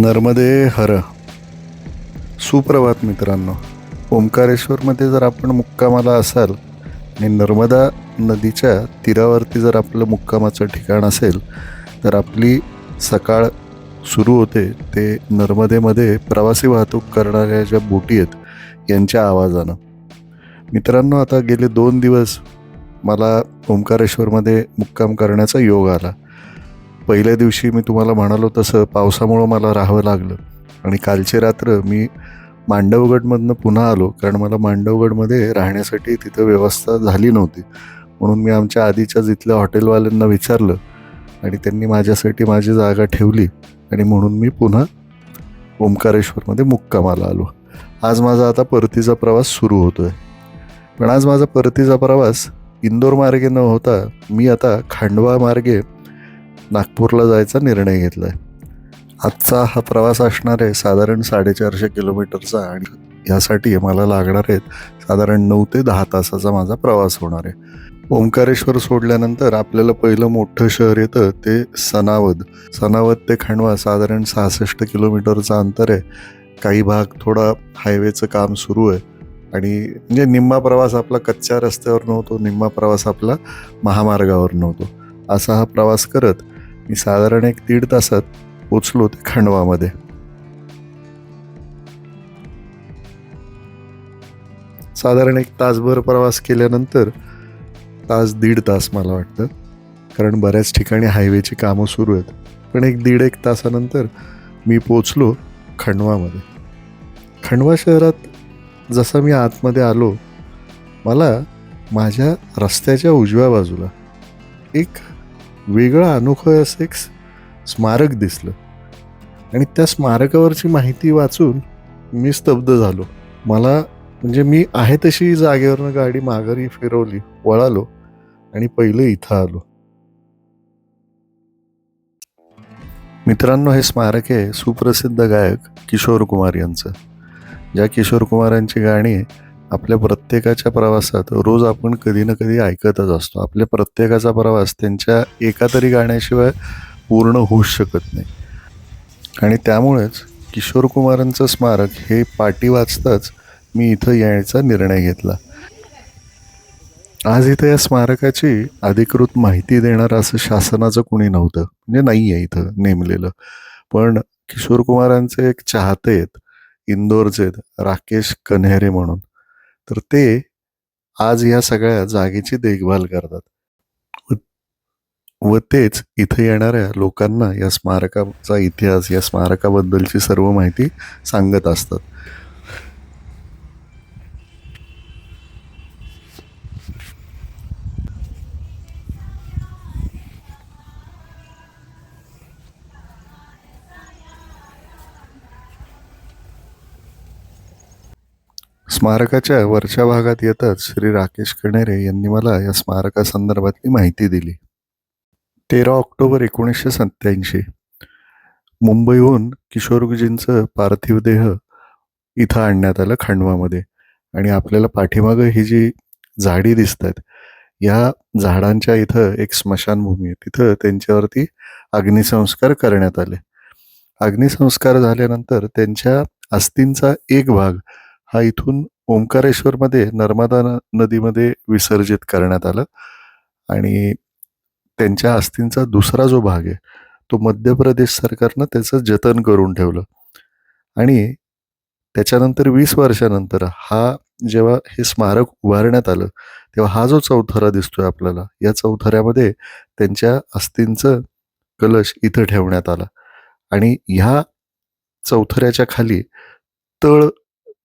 नर्मदे हर. सुप्रभात मित्रांनो. ओंकारेश्वरमध्ये जर आपण मुक्कामाला असाल आणि नर्मदा नदीच्या तीरावरती जर आपलं मुक्कामाचं ठिकाण असेल तर आपली सकाळ सुरू होते ते नर्मदेमध्ये प्रवासी वाहतूक करणाऱ्या ज्या बोटी आहेत यांच्या आवाजानं. मित्रांनो आता गेले दोन दिवस मला ओंकारेश्वरमध्ये मुक्काम करण्याचा योग आला. पहिल्या दिवशी मी तुम्हाला म्हणालो तसं पावसामुळं मला राहावं लागलं. आणि कालची रात्र मी मांडवगडमधनं पुन्हा आलो कारण मला मांडवगडमध्ये राहण्यासाठी तिथं व्यवस्था झाली नव्हती. म्हणून मी आमच्या आधीच्या जिथल्या हॉटेलवाल्यांना विचारलं आणि त्यांनी माझ्यासाठी माझी जागा ठेवली आणि म्हणून मी पुन्हा ओंकारेश्वरमध्ये मुक्कामाला आलो. आज माझा आता परतीचा प्रवास सुरू होतो आहे पण आज माझा परतीचा प्रवास इंदोर मार्गे न होता मी आता खांडवा मार्गे नागपूरला जायचा निर्णय घेतला आहे आजचा हा प्रवास असणार आहे साधारण साडेचारशे किलोमीटरचा आणि यासाठी मला लागणार आहेत साधारण नऊ ते दहा तासाचा माझा प्रवास होणार आहे. ओंकारेश्वर सोडल्यानंतर आपल्याला पहिलं मोठं शहर येतं ते सनावद. सनावद ते खांडवा साधारण सहासष्ट किलोमीटरचं अंतर आहे. काही भाग थोडा हायवेचं काम सुरू आहे. आणि म्हणजे निम्मा प्रवास आपला कच्च्या रस्त्यावर नव्हतो निम्मा प्रवास आपला महामार्गावर नव्हतो. असा हा प्रवास करत मी साधारण एक दीड तासात पोचलो ते खांडवामध्ये. साधारण एक तासभर प्रवास केल्यानंतर तास दीड तास मला वाटतं. कारण बऱ्याच ठिकाणी हायवेची कामं सुरू आहेत. पण एक दीड एक तासानंतर मी पोचलो खंडवामध्ये. खंडवा शहरात जसं मी आतमध्ये आलो मला माझ्या रस्त्याच्या उजव्या बाजूला एक वेगळं अनोखं असं एक स्मारक दिसलं. आणि त्या स्मारकावरची माहिती वाचून मी स्तब्ध झालो. मला म्हणजे मी आहे तशी जागेवरनं गाडी माघारी फिरवली वळालो आणि पहिलं इथं आलो. मित्रांनो हे स्मारक आहे सुप्रसिद्ध गायक किशोर कुमार यांचं. ज्या किशोर कुमारांची गाणी आपल्या प्रत्येकाच्या प्रवासात रोज आपण कधी ना कधी ऐकतच असतो. आपल्या प्रत्येकाचा प्रवास त्यांच्या एका तरी गाण्याशिवाय पूर्ण होऊच शकत नाही. आणि त्यामुळेच किशोर कुमारांचं स्मारक हे पाठी वाचताच मी इथं यायचा निर्णय घेतला. आज इथं या स्मारकाची अधिकृत माहिती देणारं असं शासनाचं कुणी नव्हतं. म्हणजे नाही आहे इथं नेमलेलं. पण किशोर कुमारांचे एक चाहते आहेत. इंदोरचे आहेत, राकेश कन्हेरे म्हणून. तर ते आज या सगळ्या जागेची देखभाल करतात. व- व तेच इथे येणाऱ्या लोकांना या स्मारकाचा इतिहास या स्मारकाबद्दलची सर्व माहिती सांगत असतात. स्मारकाच्या वरच्या भागात येताच श्री राकेश कणेरे यांनी मला या स्मारकासंदर्भातली माहिती दिली. तेरा ऑक्टोबर एकोणीसशे सत्त्याऐंशी. मुंबईहून किशोरजींचं पार्थिव देह इथं आणण्यात आलं खांडवामध्ये. आणि आपल्याला पाठीमागं ही जी झाडी दिसत आहेत या झाडांच्या इथं एक स्मशानभूमी आहे. तिथं त्यांच्यावरती अग्निसंस्कार करण्यात आले. अग्निसंस्कार झाल्यानंतर त्यांच्या अस्थींचा एक भाग हा इथून ओंकारेश्वरमध्ये नर्मदा नदीमध्ये विसर्जित करण्यात आलं. आणि त्यांच्या अस्थींचा दुसरा जो भाग आहे तो मध्य प्रदेश सरकारनं त्याचं जतन करून ठेवलं. आणि त्याच्यानंतर वीस वर्षानंतर हा जेव्हा हे स्मारक उभारण्यात आलं तेव्हा हा जो चौथरा दिसतोय आपल्याला या चौथऱ्यामध्ये त्यांच्या अस्थींचं कलश इथं ठेवण्यात आला. आणि ह्या चौथऱ्याच्या खाली तळ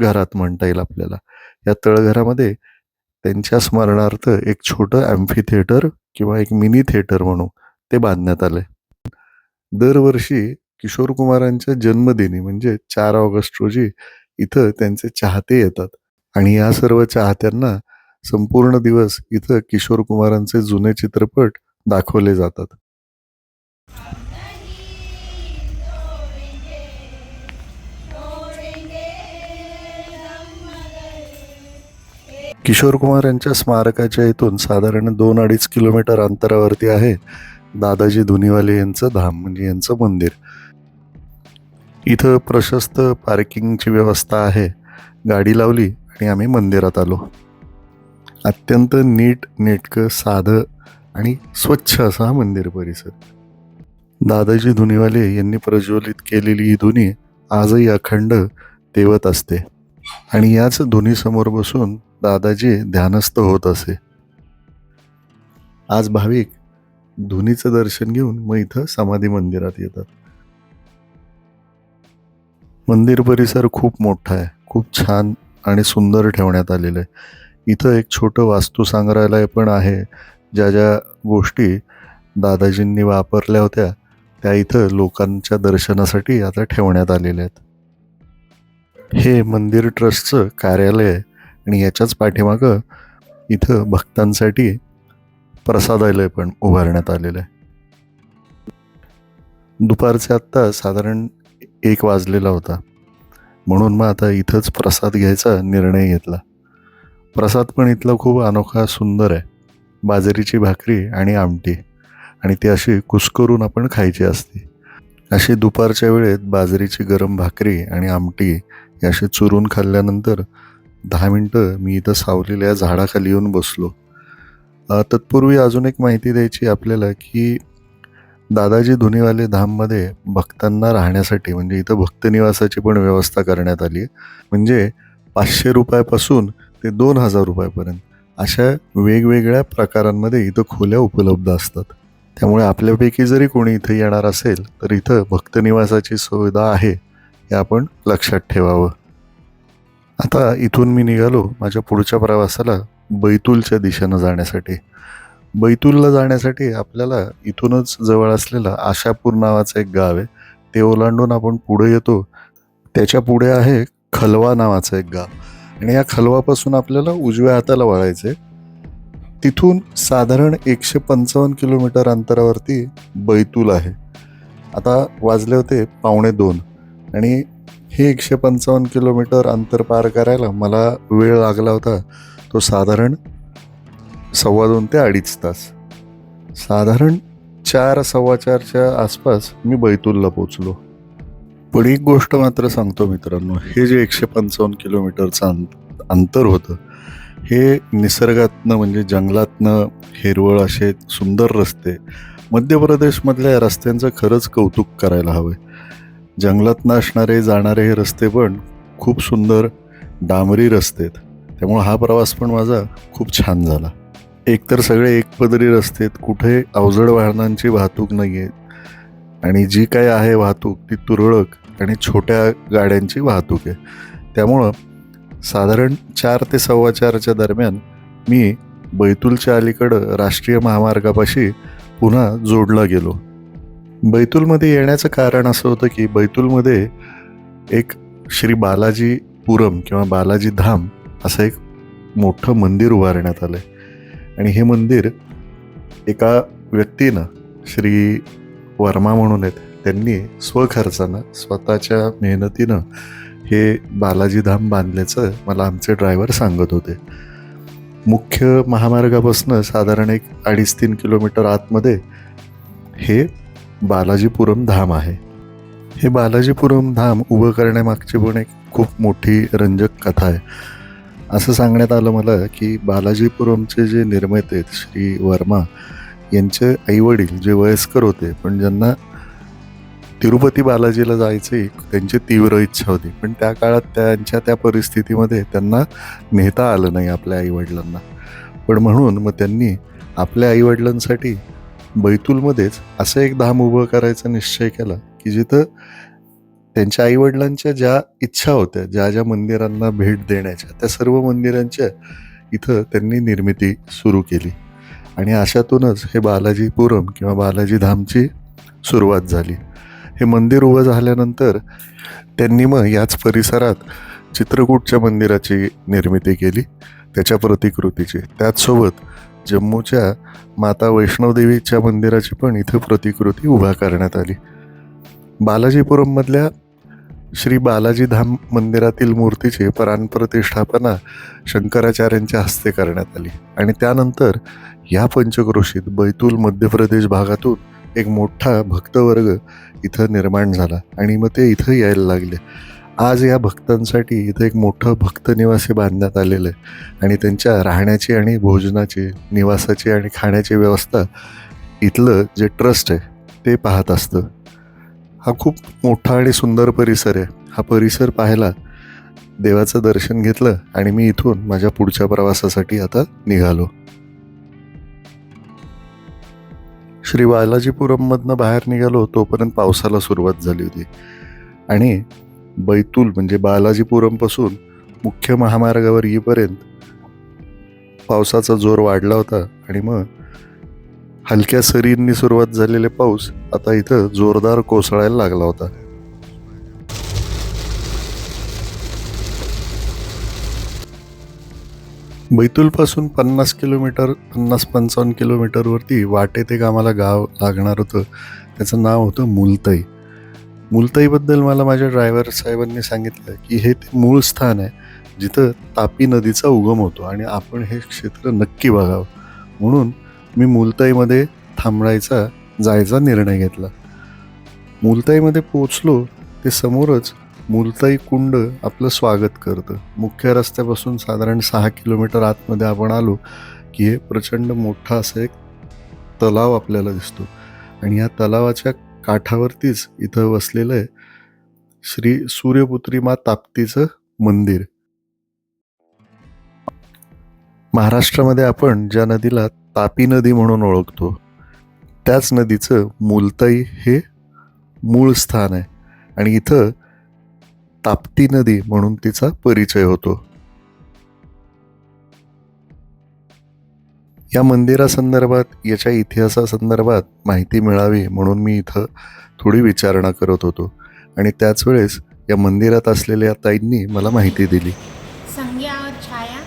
घरात म्हणता येईल आपल्याला. या तळघरामध्ये त्यांच्या स्मरणार्थ एक छोटं अँफी थिएटर किंवा एक मिनी थिएटर म्हणू ते बांधण्यात आलंय. दरवर्षी किशोर कुमारांच्या जन्मदिनी म्हणजे चार ऑगस्ट रोजी इथं त्यांचे चाहते येतात. आणि या सर्व चाहत्यांना संपूर्ण दिवस इथं किशोर कुमारांचे जुने चित्रपट दाखवले जातात. किशोर कुमार यांच्या स्मारकाच्या इथून साधारण दोन अडीच किलोमीटर अंतरावरती आहे दादाजी धुनीवाले यांचं धाम म्हणजे यांचं मंदिर. इथं प्रशस्त पार्किंगची व्यवस्था आहे. गाडी लावली आणि आम्ही मंदिरात आलो. अत्यंत नीट नेटकं साधं आणि स्वच्छ असा हा मंदिर परिसर. दादाजी धुनीवाले यांनी प्रज्वलित केलेली ही धुनी आजही अखंड तेवत असते. आणि याच धुनीसमोर बसून दादाजी ध्यानस्थ होत असे. आज भाविक धुनीचं दर्शन घेऊन मग इथं समाधी मंदिरात येतात. मंदिर परिसर खूप मोठा आहे. खूप छान आणि सुंदर ठेवण्यात आलेलं आहे. इथं एक छोटं वास्तू संग्रहालय पण आहे. ज्या ज्या गोष्टी दादाजींनी वापरल्या होत्या त्या इथं लोकांच्या दर्शनासाठी आता ठेवण्यात आलेल्या आहेत. हे मंदिर ट्रस्टचं कार्यालय आहे. आणि याच्याच पाठीमागं इथं भक्तांसाठी प्रसादालय पण उभारण्यात आलेलं आहे. दुपारचे आत्ता साधारण एक वाजलेला होता. म्हणून मग आता इथंच प्रसाद घ्यायचा निर्णय घेतला. प्रसाद पण इथला खूप अनोखा सुंदर आहे. बाजरीची भाकरी आणि आमटी. आणि ती अशी कुसकरून आपण खायची असते. अशी दुपारच्या वेळेत बाजरीची गरम भाकरी आणि आमटी अशी चुरून खाल्ल्यानंतर दहा मिनटं मी इथं सावलेल्या झाडाखाली येऊन बसलो. तत्पूर्वी अजून एक माहिती द्यायची आपल्याला की दादाजी धुनीवाले धाममध्ये भक्तांना राहण्यासाठी म्हणजे इथं भक्तनिवासाची पण व्यवस्था करण्यात आली आहे. म्हणजे पाचशे रुपयापासून ते दोन हजार रुपयापर्यंत अशा वेगवेगळ्या प्रकारांमध्ये इथं खोल्या उपलब्ध असतात. त्यामुळे आपल्यापैकी जरी कोणी इथं येणार असेल तर इथं भक्तनिवासाची सुविधा आहे हे आपण लक्षात ठेवावं. आता इथून मी निघालो माझ्या पुढच्या प्रवासाला बैतूलच्या दिशेनं जाण्यासाठी. बैतूलला जाण्यासाठी आपल्याला इथूनच जवळ असलेलं आशापूर नावाचं एक गाव आहे. ते ओलांडून आपण पुढे येतो. त्याच्या पुढे आहे खलवा नावाचं एक गाव. आणि या खलवापासून आपल्याला उजव्या हाताला वळायचं आहे. तिथून साधारण एकशे पंचावन्न किलोमीटर अंतरावरती बैतूल आहे. आता वाजले होते पावणे दोन. आणि हे एकशे पंचावन्न किलोमीटर अंतर पार करायला मला वेळ लागला होता. तो साधारण सव्वा दोन ते अडीच तास. साधारण चार सव्वा चारच्या आसपास मी बैतूलला पोचलो पण एक गोष्ट मात्र सांगतो मित्रांनो हे जे एकशे पंचावन्न किलोमीटरचं अंत अंतर होतं हे निसर्गातनं म्हणजे जंगलातनं हिरवळ असे सुंदर रस्ते मध्य प्रदेशमधल्या रस्त्यांचं खरंच कौतुक करायला हवं जंगलातनं असणारे जाणारे हे रस्ते पण खूप सुंदर डांबरी रस्ते आहेत त्यामुळं हा प्रवास पण माझा खूप छान झाला. एकतर सगळे एकपदरी रस्ते आहेत कुठे अवजड वाहनांची वाहतूक नाही आहे आणि जी काय आहे वाहतूक ती तुरळक आणि छोट्या गाड्यांची वाहतूक आहे. त्यामुळं साधारण चार ते सव्वा चारच्या दरम्यान मी बैतूलच्या अलीकडं राष्ट्रीय महामार्गापाशी पुन्हा जोडला गेलो. बैतूलमध्ये येण्याचं कारण असं होतं की बैतूलमध्ये एक श्री बालाजी पुरम किंवा बालाजी धाम असं एक मोठं मंदिर उभारण्यात आलं आहे आणि हे मंदिर एका व्यक्तीनं श्री वर्मा म्हणून आहेत त्यांनी स्वखर्चानं स्वतःच्या मेहनतीनं हे बालाजी धाम बांधल्याचं मला आमचे ड्रायव्हर सांगत होते. मुख्य महामार्गापासून साधारण एक अडीच तीन किलोमीटर आतमध्ये हे बालाजीपुरम धाम आहे. हे बालाजीपुरम धाम उभं करण्यामागची पण एक खूप मोठी रंजक कथा आहे. असं सांगण्यात आलं मला की बालाजीपुरमचे जे निर्माते आहेत श्री वर्मा यांचे आईवडील जे वयस्कर होते पण ज्यांना तिरुपती बालाजीला जायची त्यांची तीव्र इच्छा होती. पण त्या काळात त्यांच्या त्या परिस्थितीमध्ये त्यांना नेता आलं नाही आपल्या आईवडिलांना. पण म्हणून मग त्यांनी आपल्या आईवडिलांसाठी बैतूलमध्येच असं एक धाम उभं करायचा निश्चय केला की जिथं त्यांच्या आईवडिलांच्या ज्या इच्छा होत्या ज्या ज्या मंदिरांना भेट देण्याच्या त्या सर्व मंदिरांच्या इथं त्यांनी निर्मिती सुरू केली. आणि अशातूनच हे बालाजीपुरम किंवा बालाजी धामची सुरुवात झाली. हे मंदिर उभं झाल्यानंतर त्यांनी मग याच परिसरात चित्रकूटच्या मंदिराची निर्मिती केली त्याच्या प्रतिकृतीची. त्याचसोबत जम्मूच्या माता वैष्णवदेवीच्या मंदिराची पण इथं प्रतिकृती उभा करण्यात आली. बालाजीपुरममधल्या श्री बालाजी धाम मंदिरातील मूर्तीची प्राणप्रतिष्ठापना शंकराचार्यांच्या हस्ते करण्यात आली आणि त्यानंतर या पंचक्रोशीत बैतूल मध्य प्रदेश भागातून एक मोठा भक्तवर्ग इथं निर्माण झाला आणि मग ते इथं यायला लागले. आज या भक्तांसाठी इथं एक मोठं भक्त निवासी बांधण्यात आलेलं आहे. आणि त्यांच्या राहण्याची आणि भोजनाची निवासाची आणि खाण्याची व्यवस्था इथलं जे ट्रस्ट आहे ते पाहत असतं. हा खूप मोठा आणि सुंदर परिसर आहे. हा परिसर पाहायला देवाचं दर्शन घेतलं आणि मी इथून माझ्या पुढच्या प्रवासासाठी आता निघालो. श्री बालाजीपुरममधनं बाहेर निघालो तोपर्यंत पावसाला सुरुवात झाली होती. आणि बैतूल म्हणजे बालाजीपुरमपासून मुख्य महामार्गावर येईपर्यंत पावसाचा जोर वाढला होता आणि मग हलक्या सरींनी सुरुवात झालेले पाऊस आता इथं जोरदार कोसळायला लागला होता. बैतूलपासून पन्नास किलोमीटर पन्नास पंचावन्न किलोमीटरवरती वाटेत एक आम्हाला गाव लागणार होतं. त्याचं नाव होतं मुलतई. मुलताईबद्दल मला माझ्या ड्रायव्हर साहेबांनी सांगितलं की हे ते मूळ स्थान आहे जिथं तापी नदीचा उगम होतो आणि आपण हे क्षेत्र नक्की बघावं. म्हणून मी मुलताईमध्ये थांबायचा जायचा निर्णय घेतला. मुलताईमध्ये पोचलो ते समोरच मुलताई कुंड आपलं स्वागत करतं. मुख्य रस्त्यापासून साधारण सहा किलोमीटर आतमध्ये आपण आलो की हे प्रचंड मोठा असं एक तलाव आपल्याला दिसतो. आणि या तलावाच्या काठावरतीच इथं वसलेलं आहे श्री सूर्यपुत्री मा ताप्तीचं मंदिर. महाराष्ट्रामध्ये आपण ज्या नदीला तापी नदी म्हणून ओळखतो त्याच नदीचं मुलताई हे मूळ स्थान आहे आणि इथं ताप्ती नदी म्हणून तिचा परिचय होतो. या मंदिरासंदर्भात याच्या इतिहासासंदर्भात माहिती मिळावी म्हणून मी इथं थोडी विचारणा करत होतो. आणि त्याच वेळेस या मंदिरात असलेल्या ताईंनी मला माहिती दिली. संज्ञा और छाया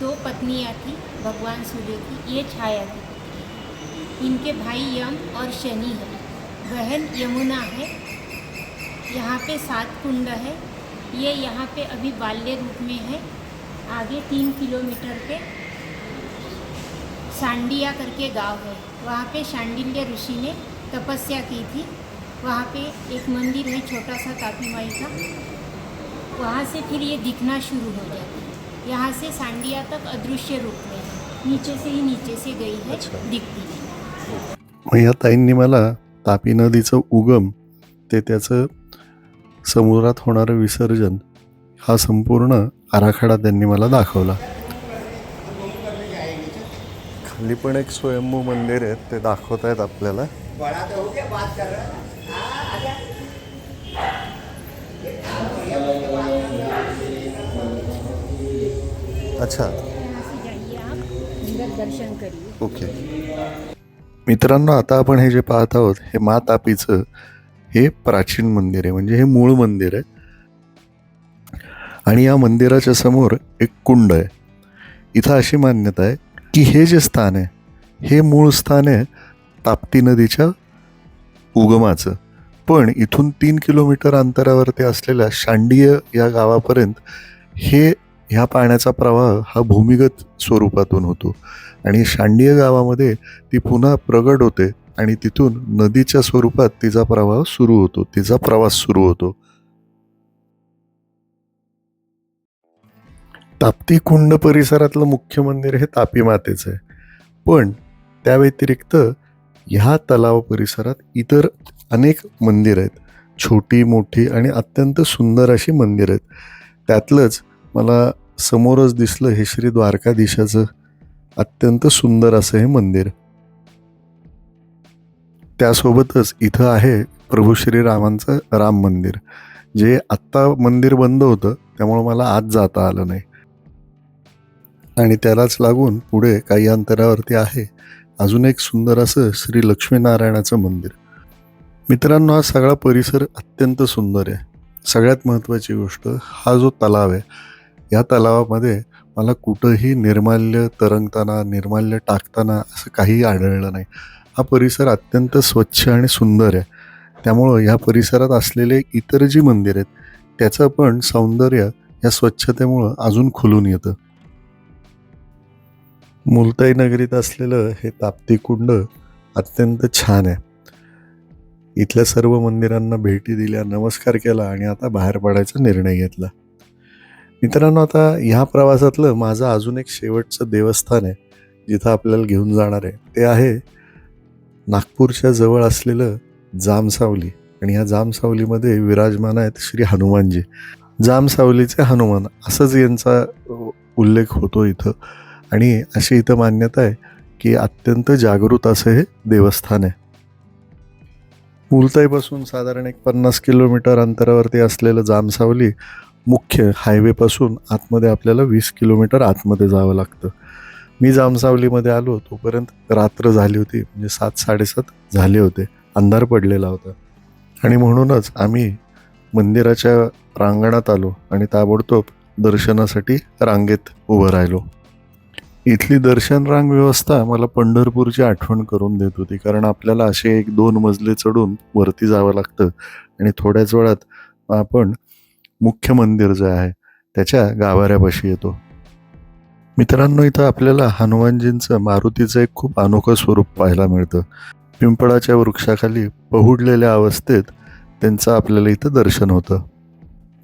दो पत्नियां थी भगवान सूर्य की ये छाया थी इनके भाई यम और शनि है। बहन यमुना है। यहाँ पे सात कुंड है। ये यहाँ पे अभी बाल्य रूप में है। आगे तीन किलोमीटर पे सांडिया करके गांव है। वहाँ पे शांडिल्य ऋषि ने तपस्या की थी। वहाँ पे एक मंदिर है छोटा सा तापी माई का। वहाँ से फिर ये दिखना शुरू हो जाती है यहाँ से सांडिया तक अदृश्य रूप में है। नीचे से ही नीचे से गई है अच्छा. दिखती है। मग या ताईंनी मला तापी नदीचं उगम ते त्याचं समुद्रात होणारं विसर्जन हा संपूर्ण आराखडा त्यांनी मला दाखवला. खाली पण एक स्वयंभू मंदिर आहे ते दाखवत आहेत आपल्याला. अच्छा. दर्शन ओके. मित्रांनो आता आपण हे जे पाहत आहोत हे माँ तापीचं हे प्राचीन मंदिर आहे म्हणजे हे मूळ मंदिर आहे. आणि या मंदिराच्या समोर एक कुंड आहे. इथं अशी मान्यता आहे की हे जे स्थान आहे हे मूळ स्थान आहे ताप्ती नदीच्या उगमाचं. पण इथून तीन किलोमीटर अंतरावरती असलेल्या शांडीय या गावापर्यंत हे ह्या पाण्याचा प्रवाह हा भूमिगत स्वरूपातून होतो. आणि शांडीय गावामध्ये ती पुन्हा प्रगट होते आणि तिथून नदीच्या स्वरूपात तिचा प्रवाह सुरू होतो तिचा प्रवास सुरू होतो. ताप्ती कुंड परिसरातलं मुख्य मंदिर हे तापी मातेचं आहे. पण त्या व्यतिरिक्त ह्या तलाव परिसरात इतर अनेक मंदिर आहेत. छोटी मोठी आणि अत्यंत सुंदर अशी मंदिर आहेत. त्यातलंच मला समोरच दिसलं हे श्री द्वारकाधीशाचं अत्यंत सुंदर असं हे मंदिर. त्यासोबतच इथं आहे प्रभू श्रीरामांचं राम मंदिर. जे आत्ता मंदिर बंद होतं त्यामुळं मला आज जाता आलं नाही. आणि त्यालाच लागून पुढे काही अंतरावरती आहे. अजून एक सुंदर असं श्री लक्ष्मीनारायणाचं मंदिर. मित्रांनो हा सगळा परिसर अत्यंत सुंदर आहे. सगळ्यात महत्त्वाची गोष्ट हा जो तलाव आहे या तलावामध्ये मला कुठंही निर्माल्य तरंगताना निर्माल्य टाकताना असं काही आढळलं नाही. हा परिसर अत्यंत स्वच्छ आणि सुंदर आहे. त्यामुळं ह्या परिसरात असलेले इतर जी मंदिर आहेत त्याचं पण सौंदर्य या स्वच्छतेमुळं अजून खुलून येतं. मुलताई नगरीत असलेलं हे ताप्ती कुंड अत्यंत छान आहे. इथल्या सर्व मंदिरांना भेटी दिल्या नमस्कार केला आणि आता बाहेर पडायचा निर्णय घेतला. मित्रांनो आता ह्या प्रवासातलं माझं अजून एक शेवटचं देवस्थान आहे जिथं आपल्याला घेऊन जाणार आहे. ते आहे नागपूरच्या जवळ असलेलं जामसावली आणि ह्या जामसावलीमध्ये विराजमान आहेत श्री हनुमानजी. जामसावलीचे हनुमान असंच यांचा उल्लेख होतो इथं. आणि अशी इथं मान्यता आहे की अत्यंत जागृत असं हे देवस्थान आहे. मुलताईपासून साधारण एक पन्नास किलोमीटर अंतरावरती असलेलं जामसावली मुख्य हायवेपासून आतमध्ये आपल्याला वीस किलोमीटर आतमध्ये जावं लागतं. मी जामसावलीमध्ये आलो तोपर्यंत रात्र झाली होती म्हणजे सात साडेसात झाले होते. अंधार पडलेला होता. आणि म्हणूनच आम्ही मंदिराच्या रांगणात आलो आणि ताबडतोब दर्शनासाठी रांगेत उभं राहिलो. इथली दर्शनरांग व्यवस्था मला पंढरपूरची आठवण करून देत होती. कारण आपल्याला असे एक दोन मजले चढून वरती जावं लागतं. आणि थोड्याच वेळात आपण मुख्य मंदिर जे आहे त्याच्या गाभाऱ्यापाशी येतो. मित्रांनो इथं आपल्याला हनुमानजींचं मारुतीचं एक खूप अनोखं स्वरूप पाहायला मिळतं. पिंपळाच्या वृक्षाखाली पहुडलेल्या अवस्थेत त्यांचं आपल्याला इथं दर्शन होतं.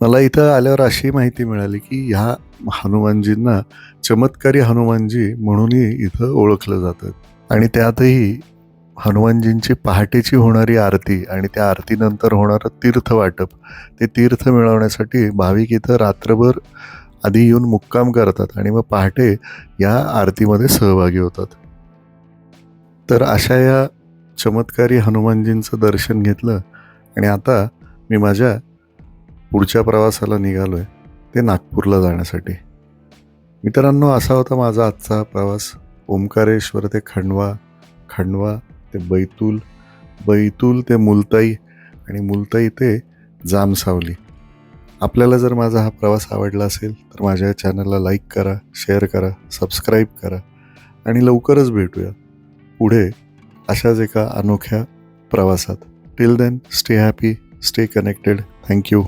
मला इथं आल्यावर अशी माहिती मिळाली की ह्या हनुमानजींना चमत्कारी हनुमानजी म्हणूनही इथं ओळखलं जातं. आणि त्यातही हनुमानजींची पहाटेची होणारी आरती आणि त्या आरतीनंतर होणारं तीर्थ वाटप ते तीर्थ मिळवण्यासाठी भाविक इथं रात्रभर आधी येऊन मुक्काम करतात आणि मग पहाटे या आरतीमध्ये सहभागी होतात. तर अशा या चमत्कारी हनुमानजींचं दर्शन घेतलं आणि आता मी माझ्या पुढच्या प्रवासाला निघालो आहे ते नागपूरला जाण्यासाठी. मित्रांनो असा होता माझा आजचा हा प्रवास. ओंकारेश्वर ते खंडवा खंडवा ते बैतूल बैतूल ते मुलताई आणि मुलताई ते जामसावली. आपल्याला जर माझा हा प्रवास आवडला असेल तर माझ्या चॅनलला लाईक करा शेअर करा सबस्क्राईब करा आणि लवकरच भेटूया पुढे अशाच एका अनोख्या प्रवासात. Till then stay happy stay connected thank you